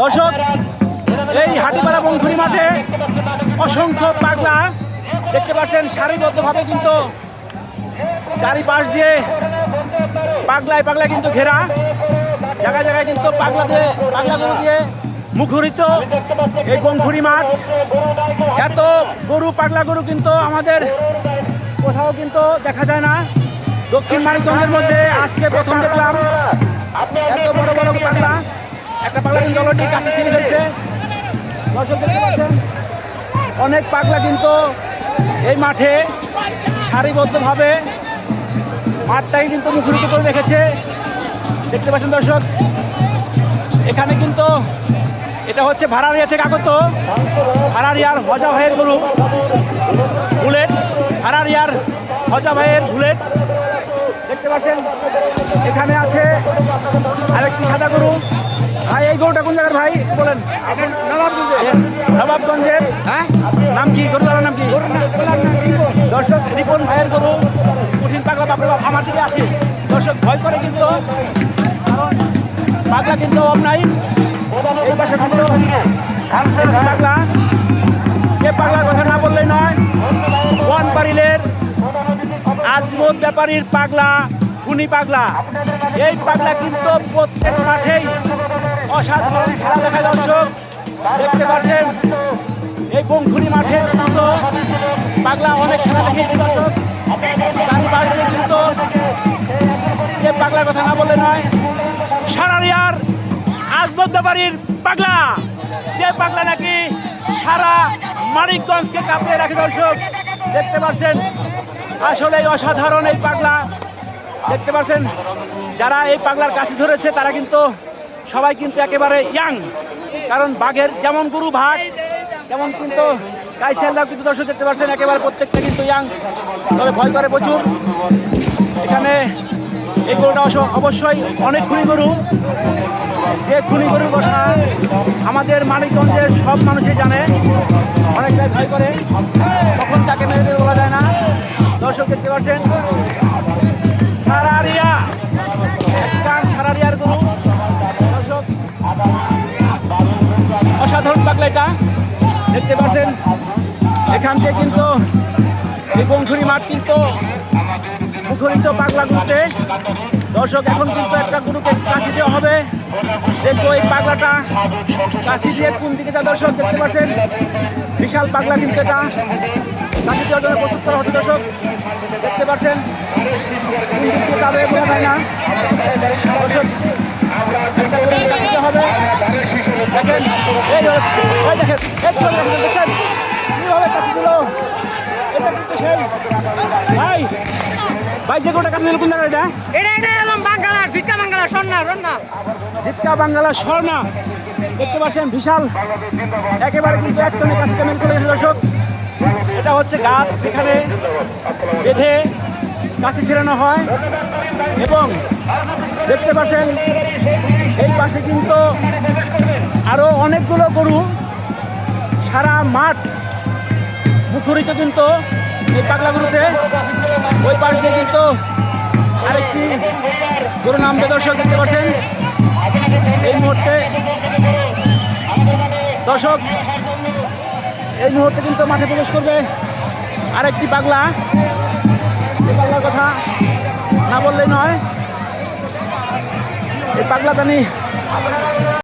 দর্শক, এই হাটিপাড়া বংখুরি মাঠে অসংখ্য পাগলা দেখতে পাচ্ছেন, সারিবদ্ধভাবে কিন্তু চারিপাশ দিয়ে পাগলায় পাগলায় কিন্তু ঘেরা। জায়গায় জায়গায় কিন্তু পাগলা দিয়ে পাগলা গরু দিয়ে মুখরিত এই বংখুরি মাঠ। এত গরু পাগলা গরু কিন্তু আমাদের কোথাও কিন্তু দেখা যায় না। দক্ষিণ মানিকগঞ্জের মধ্যে আজকে প্রথম দেখলাম, এত বড় বড় পাগলা। একটা পাগলা কিন্তু অলরেডি কাছে ছিঁড়ে ফেলছে। দর্শক দেখতে পাচ্ছেন, অনেক পাগলা কিন্তু এই মাঠে সারিবদ্ধভাবে মাঠটাই কিন্তু মুখরিত করে রেখেছে। দেখতে পাচ্ছেন দর্শক, এখানে কিন্তু এটা হচ্ছে ভাড়ারিয়া থেকে আগত। ভাড়ারিয়ার হজা ভাইয়ের গরু বুলেট, ভাড়ারিয়ার হজা ভাইয়ের বুলেট। দেখতে পাচ্ছেন, এখানে আছে আরেকটি সাদা গরু। ভাই এই গরুটা কোন জায়গার ভাই? বলেন। নবাবগঞ্জের হ্যাঁ? নাম কি? গরুটার নাম কি? দর্শক রিপন ভাইয়ের গরু। কঠিন পাগলা বাপরে আমার দিকে আসে। দর্শক ভয় করে কিন্তু। পাগলা কিন্তু অভাব নাই। এই পাশে কিন্তু পাগলা। যে পাগলার কথা না বললেই নয় ওয়ান বারিলের আজমত ব্যাপারীর পাগলা খুনি পাগলা। এই পাগলা কিন্তু প্রত্যেক মাঠেই অসাধারণ খেলা দেখা দর্শক। দেখতে পাচ্ছেন, এই বংখুনি মাঠে কিন্তু পাগলা অনেক খেলা দেখিয়েছে দর্শক। চারিপাশ দিয়ে কিন্তু যে পাগলার কথা না বললে নয়, সারারিয়ার আজমত ব্যাপারীর পাগলা। যে পাগলা নাকি সারা মানিকগঞ্জকে কাঁপিয়ে রাখে দর্শক। দেখতে পাচ্ছেন আসলে অসাধারণ এই পাগলা। দেখতে পাচ্ছেন, যারা এই পাগলার কাছে ধরেছে, তারা কিন্তু সবাই কিন্তু একেবারে ইয়াং কারণ বাঘের যেমন গুরু ভাগ, তেমন কিন্তু কাইসেলরাও কিন্তু দর্শক দেখতে পাচ্ছেন, একেবারে প্রত্যেকটা কিন্তু ইয়াং তবে ভয় করে প্রচুর। এখানে এই গরুটা অবশ্যই অনেক খুনি গরু। যে খুনি গরুর কথা আমাদের মানিকগঞ্জের সব মানুষই জানে। অনেকটাই ভয় করে। তখন তাকে মেরে দেবে বলা যায় না। দর্শক দেখতে পাচ্ছেন অসাধারণ দেখতে পাচ্ছেন, এখান থেকে কিন্তু এই বংখুরি মাঠ কিন্তু মুখরিত পাগলা গরুতে। দর্শক, এখন কিন্তু একটা গরুকে কাশি দেওয়া হবে। দেখব এই পাগলাটা কাশি দিয়ে কোন দিকে যা দর্শক, দেখতে পাচ্ছেন, বিশাল পাগলা কিন্তু এটা। কাশি দেওয়ার জন্য প্রস্তুত করা হচ্ছে দর্শক। দেখতে পাচ্ছেন, কোন দিক দিয়ে যাবে বলা যায় না। দর্শক, একটা দেখেন এই এই দেখেন একটু দেখেন, দেখছেন কীভাবে কাশি দিল এটা কিন্তু সেই ভাই ভাই যে গোটা কাশি দিল কোন জায়গায় এটা? এটা এলাম বাঙ্গালার ভিক্কা বাঙ্গালা সন্না সন্না জিটকা বাঙ্গালা স্বর্ণা। দেখতে পাচ্ছেন বিশাল একেবারে কিন্তু এক টনে কাছে মেরে চলে গেছে দর্শক। এটা হচ্ছে গাছ যেখানে বেঁধে কাশি ছিড়ানো হয়। এবং দেখতে পাচ্ছেন এই পাশে কিন্তু অনেকগুলো গরু সারা মাঠ মুখরিত কিন্তু এই পাগলা গরুতে। ওই পাশ দিয়ে কিন্তু আরেকটি গরু নামবে দর্শক দেখতে পাচ্ছেন। এই মুহূর্তে দর্শক, এই মুহূর্তে কিন্তু মাঠে প্রবেশ করবে আরেকটি পাগলা। এই পাগলার কথা না বললেই নয়। এই পাগলা জানি